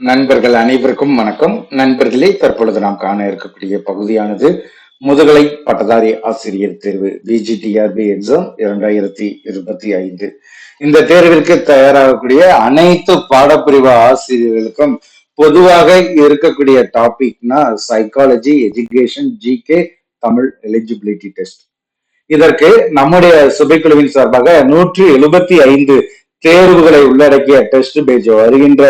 நண்பர்கள் அனைவருக்கும் வணக்கம். நண்பர்களே தற்பொழுது நாம் காண இருக்கக்கூடிய பகுதியானது முதுகலை பட்டதாரி ஆசிரியர் தேர்வு பிஜிடிஆர்பி எக்ஸாம் இரண்டாயிரத்தி இருபத்தி ஐந்து. இந்த தேர்விற்கு தயாராகக்கூடிய அனைத்து பாடப்பிரிவு ஆசிரியர்களுக்கும் பொதுவாக இருக்கக்கூடிய டாபிக்னா psychology education GK Tamil eligibility test இதற்கு நம்முடைய சுபைக்குழுவின் சார்பாக நூற்றி எழுபத்தி ஐந்து தேர்வுகளை உள்ளடக்கிய டெஸ்ட் பேஜ் வருகின்ற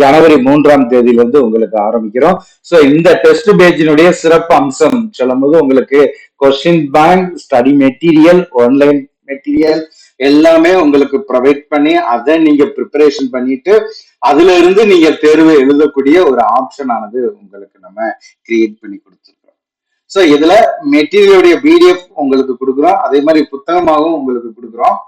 ஜனவரி மூன்றாம் தேதியிலிருந்து உங்களுக்கு ஆரம்பிக்கிறோம். சோ இந்த டெஸ்ட் பேஜினுடைய சிறப்பு அம்சம் சொல்லும்போது உங்களுக்கு question bank study material online material எல்லாமே உங்களுக்கு ப்ரொவைட் பண்ணி அதை நீங்க ப்ரிப்பரேஷன் பண்ணிட்டு அதுல இருந்து நீங்க தேர்வு எழுதக்கூடிய ஒரு ஆப்ஷன் ஆனது உங்களுக்கு நம்ம கிரியேட் பண்ணி கொடுத்துருக்கோம். ஸோ இதுல மெட்டீரியலுடைய பிடிஎஃப் உங்களுக்கு கொடுக்குறோம். அதே மாதிரி புத்தகமாகவும் உங்களுக்கு கொடுக்குறோம்.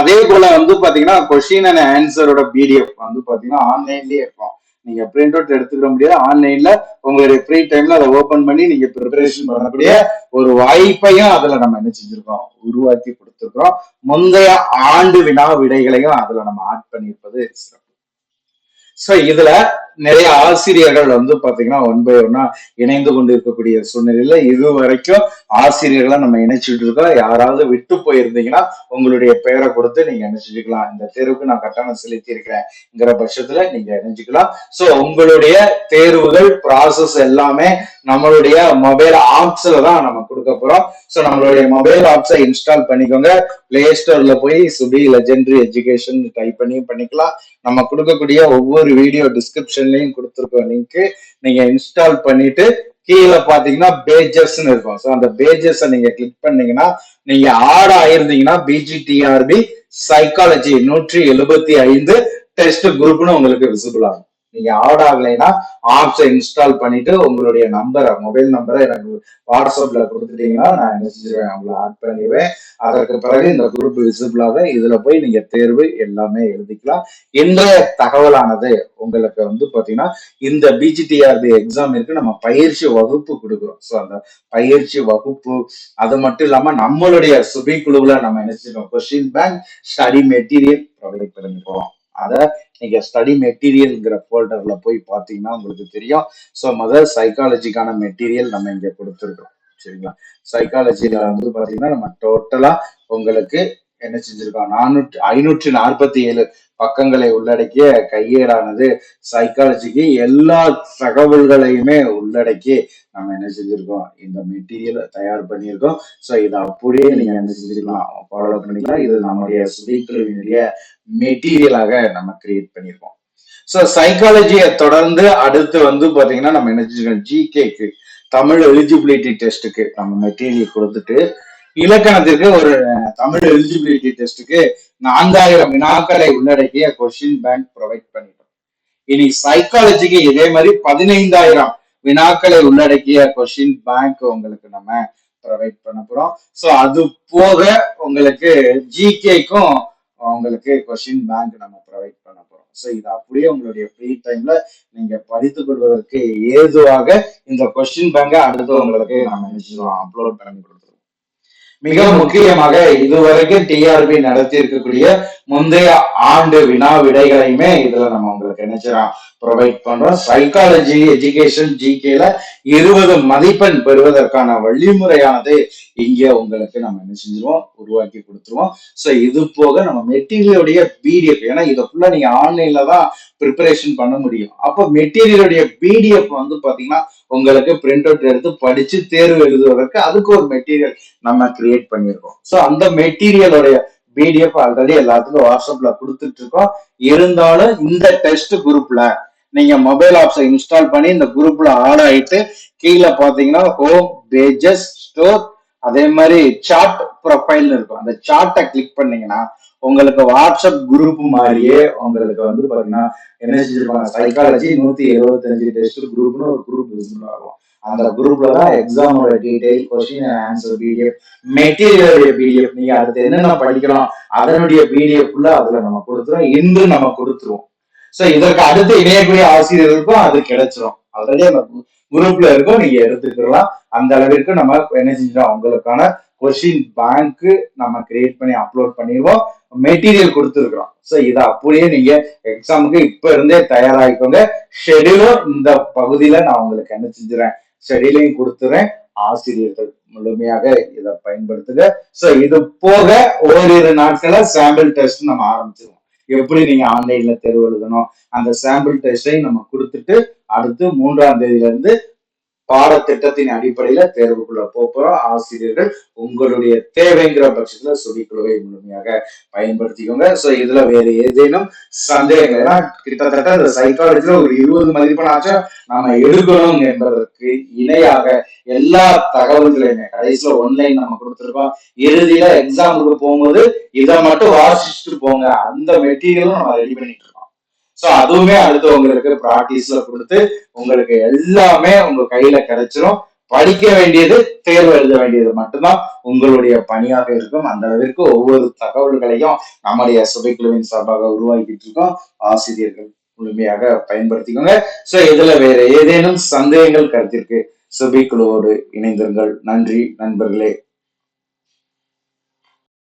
அதே போல வந்து பாத்தீங்கன்னா கொஸ்டின் அண்ட் ஆன்சரோட பிடிஎஃப் வந்து பாத்தீங்கன்னா ஆன்லைன்லயே இருக்கும். நீங்க பிரிண்ட் அவுட் எடுத்துக்கிற முடியாது. ஆன்லைன்ல உங்களுடைய ஃப்ரீ டைம்ல அதை ஓபன் பண்ணி நீங்க ப்ரிப்பரேஷன் பண்ணக்கூடிய ஒரு வாய்ப்பையும் அதுல நம்ம என்ன செஞ்சிருக்கோம்? உருவாக்கி கொடுத்துருக்கோம். முந்தைய ஆண்டு வினா விடைகளையும் அதுல நம்ம ஆட் பண்ணியிருப்பது சிறப்பு. சோ இதுல நிறைய ஆசிரியர்கள் வந்து பாத்தீங்கன்னா ஒன் பை ஒன்னா இணைந்து கொண்டு இருக்கக்கூடிய சூழ்நிலையில இது வரைக்கும் ஆசிரியர்களை நம்ம இணைச்சிட்டு இருக்கோம். யாராவது விட்டு போயிருந்தீங்கன்னா உங்களுடைய பெயரை கொடுத்து நீங்க இணைச்சிக்கலாம். இந்த தேர்வுக்கு நான் கட்டணம் செலுத்தி இருக்கிறேன்ங்கிற பட்சத்துல நீங்க இணைஞ்சுக்கலாம். சோ உங்களுடைய தேர்வுகள் ப்ராசஸ் எல்லாமே நம்மளுடைய மொபைல் ஆப்ஸ்ல தான் நம்ம கொடுக்க போறோம். சோ நம்மளுடைய மொபைல் ஆப்ஸை இன்ஸ்டால் பண்ணிக்கோங்க. பிளே ஸ்டோர்ல போய் சுபி லெஜெண்டரி எஜுகேஷன் டைப் பண்ணி பண்ணிக்கலாம். நம்ம கொடுக்கக்கூடிய ஒவ்வொரு வீடியோ டிஸ்கிரிப்ஷன்லயும் கொடுத்துருக்கோம் லிங்க் நீங்க இன்ஸ்டால் பண்ணிட்டு கீழே பாத்தீங்கன்னா பேஜஸ்ன்னு இருக்கும். ஸோ அந்த பேஜஸ் நீங்க கிளிக் பண்ணீங்கன்னா நீங்க ஆட் ஆயிருந்தீங்கன்னா பிஜிடிஆர்பி சைக்காலஜி நூற்றி எழுபத்தி ஐந்து டெஸ்ட் குரூப்னு உங்களுக்கு விசிபிள் ஆகும். நீங்க ஆட் ஆகலைன்னா ஆப்ஸை இன்ஸ்டால் பண்ணிட்டு உங்களுடைய நம்பரை மொபைல் நம்பரை எனக்கு வாட்ஸ்அப்ல கொடுத்துட்டீங்கன்னா நான் என்ன செஞ்சிருவேன்? ஆட் பண்ணிடுவேன். அதற்கு பிறகு இந்த குரூப் விசிபிளாக இதுல போய் நீங்க தேர்வு எல்லாமே எழுதிக்கலாம். இன்றைய தகவலானது உங்களுக்கு வந்து பாத்தீங்கன்னா இந்த பிஜிடிஆர்பி எக்ஸாம் இருக்கு நம்ம பயிற்சி வகுப்பு கொடுக்குறோம். ஸோ அந்த பயிற்சி வகுப்பு அது மட்டும் இல்லாம நம்மளுடைய சுபி குழுவுல நம்ம என்ன செய்யறோம் question bank study material provide பண்ணிருக்கோம் அதை நீங்க ஸ்டடி மெட்டீரியல்ங்கிற ஃபோல்டர்ல போய் பார்த்தீங்கன்னா உங்களுக்கு தெரியும். ஸோ முதல் சைக்காலஜிக்கான மெட்டீரியல் நம்ம இங்க கொடுத்துருக்கோம். சரிங்களா? சைக்காலஜியில வந்து பாத்தீங்கன்னா நம்ம டோட்டலா உங்களுக்கு என்ன செஞ்சிருக்கான் நானூற்றி ஐநூற்றி நாற்பத்தி ஏழு பக்கங்களை உள்ளடக்கிய கையேடானது சைக்காலஜிக்கு எல்லா தகவல்களையுமே உள்ளடக்கி நம்ம என்ன செஞ்சிருக்கோம்? இந்த மெட்டீரியல் தயார் பண்ணியிருக்கோம். ஸோ இதை அப்படியே நீங்க என்ன செஞ்சிருக்கலாம்? ஃபாலோ பண்ணிக்கலாம். இது நம்முடைய சுதீக்களுடைய மெட்டீரியலாக நம்ம கிரியேட் பண்ணியிருக்கோம். ஸோ சைக்காலஜியை தொடர்ந்து அடுத்து வந்து பாத்தீங்கன்னா நம்ம என்ன செஞ்சிருக்கோம்? ஜிகேக்கு தமிழ் எலிஜிபிலிட்டி டெஸ்ட்டுக்கு நம்ம மெட்டீரியல் கொடுத்துட்டு இலக்கணத்திற்கு ஒரு தமிழ் எலிஜிபிலிட்டி டெஸ்ட்டுக்கு நான்காயிரம் வினாக்களை உள்ளடக்கிய கொஸ்டின் பேங்க் ப்ரொவைட் பண்ணிட்டோம். இனி சைக்காலஜிக்கு இதே மாதிரி பதினைந்தாயிரம் வினாக்களை உள்ளடக்கிய கொஸ்டின் பேங்க் உங்களுக்கு நம்ம ப்ரொவைட் பண்ண போறோம். ஸோ அது போக உங்களுக்கு ஜிகேக்கும் உங்களுக்கு கொஸ்டின் பேங்க் நம்ம ப்ரொவைட் பண்ண போறோம். ஸோ இது அப்படியே உங்களுடைய ஃப்ரீ டைம்ல நீங்க படித்துக் கொள்வதற்கு ஏதுவாக இந்த கொஸ்டின் பேங்கை அடுத்து உங்களுக்கு நம்ம அப்லோட் பண்ணி கொடுத்துருவோம் மிக முக்கியமாக இதுவரைக்கும் டிஆர்பி நடத்தி இருக்கக்கூடிய முந்தைய ஆண்டு வினா விடைகளையுமே இதுல நம்ம உங்களுக்கு நினைச்சிடலாம் ப்ரொவைட் பண்றோம். சைக்காலஜி எஜுகேஷன் ஜிகேல இருபது மதிப்பெண் பெறுவதற்கான வழிமுறையானது இங்கே உங்களுக்கு நம்ம என்ன செஞ்சிருவோம்? உருவாக்கி கொடுத்துருவோம். ஸோ இது போக நம்ம மெட்டீரியலுடைய பிடிஎஃப் ஏன்னா இதை ஃபுல்லா நீங்க ஆன்லைன்ல தான் ப்ரிப்பரேஷன் பண்ண முடியும். அப்போ மெட்டீரியலுடைய பிடிஎஃப் வந்து பாத்தீங்கன்னா உங்களுக்கு பிரிண்ட் அவுட் எடுத்து படிச்சு தேர்வு எழுதுவதற்கு அதுக்கு ஒரு மெட்டீரியல் நம்ம கிரியேட் பண்ணியிருக்கோம். ஸோ அந்த மெட்டீரியலுடைய பிடிஎஃப் ஆல்ரெடி எல்லாத்துக்கும் வாட்ஸ்அப்ல கொடுத்துட்டு இருக்கோம். இருந்தாலும் இந்த டெஸ்ட் குரூப்ல நீங்க மொபைல் ஆப்ஸை இன்ஸ்டால் பண்ணி இந்த குரூப்ல ஆட் ஆயிட்டு கீழே பாத்தீங்கன்னா ஹோம் பேஜஸ் ஸ்டோர் அதே மாதிரி சார்ட் ப்ரொஃபைல் இருக்கும். அந்த சார்ட்டை கிளிக் பண்ணீங்கன்னா உங்களுக்கு வாட்ஸ்அப் குரூப் மாதிரியே உங்களுக்கு வந்து பாத்தீங்கன்னா என்ன செஞ்சிருப்பாங்க? சைக்காலஜி நூத்தி எழுபத்தஞ்சு டெஸ்ட் குரூப்னு ஒரு குரூப் விசிபிள் ஆகும் அந்த குரூப்ல தான் எக்ஸாமோட டீடைல் கொஸ்டின் ஆன்சர் பிடிஎஃப் மெட்டீரியலுடைய பிடிஎஃப் நீங்க அடுத்து என்னென்ன படிக்கலாம் அதனுடைய பிடிஎஃப் அதுல நம்ம கொடுத்துருவோம் இன்று நம்ம கொடுத்துருவோம். சோ இதற்கு அடுத்து இணையக்கூடிய ஆசிரியர்களுக்கும் அது கிடைச்சிரும். ஆல்ரெடி அந்த குரூப்ல இருக்கும் நீங்க எடுத்துக்கலாம் அந்த அளவிற்கு நம்ம என்ன செஞ்சிடும் அவங்களுக்கான கொஸ்டின் பேங்க் நம்ம கிரியேட் பண்ணி அப்லோட் பண்ணிடுவோம். மெட்டீரியல் கொடுத்துருக்குறோம். ஸோ இதை அப்படியே நீங்க எக்ஸாமுக்கு இப்ப இருந்தே தயாராகிக்கோங்க. ஷெடியூலும் இந்த பகுதியில நான் உங்களுக்கு என்ன செஞ்சுறேன் ஷெடியூலையும் கொடுத்துறேன். ஆசிரியர்கள் முழுமையாக இதை பயன்படுத்துங்க. ஸோ இது போக ஓரிரு நாட்கள சாம்பிள் டெஸ்ட் நம்ம ஆரம்பிச்சிருவோம். எப்படி நீங்க ஆன்லைன்ல தேர்வு எழுதணும்? அந்த சாம்பிள் டெஸ்டை நம்ம கொடுத்துட்டு அடுத்து மூன்றாம் தேதியில இருந்து பாடத்திட்டத்தின் அடிப்படையில தேர்வுக்குள்ள போறோம். ஆசிரியர்கள் உங்களுடைய தேவைங்கிற பட்சத்துல சுழிக்குழுவை முழுமையாக பயன்படுத்திக்கோங்க. சோ இதுல வேற ஏதேனும் சந்தேகங்கள்? ஏன்னா கிட்டத்தட்ட இந்த சைக்காலஜில ஒரு இருபது மதிப்பெண்ணாச்சும் நம்ம எடுக்கணும் என்பதற்கு இணையாக எல்லா தகவல்களையுமே கடைசியில ஒன்லைன் நம்ம கொடுத்துருக்கோம். இறுதியில எக்ஸாமுக்கு போகும்போது இதை மட்டும் வாசிச்சுட்டு போங்க. அந்த மெட்டீரியலும் நம்ம ரெடி பண்ணிட்டு ஸோ அதுவுமே அடுத்து உங்களுக்கு ப்ராக்டிஸ்ல கொடுத்து உங்களுக்கு எல்லாமே உங்க கையில கிடைச்சிரும். படிக்க வேண்டியது தேர்வு எழுத வேண்டியது மட்டும்தான் உங்களுடைய பணியாக இருக்கும். அந்த அளவிற்கு ஒவ்வொரு தகவல்களையும் நம்முடைய சுபைக்குழுவின் சார்பாக உருவாக்கிட்டு இருக்கோம். ஆசிரியர்கள் முழுமையாக பயன்படுத்திக்கோங்க. சோ இதுல வேற ஏதேனும் சந்தேகங்கள் கருத்திற்கு சுபைக்குழுவோடு இணைந்திருங்கள். நன்றி நண்பர்களே.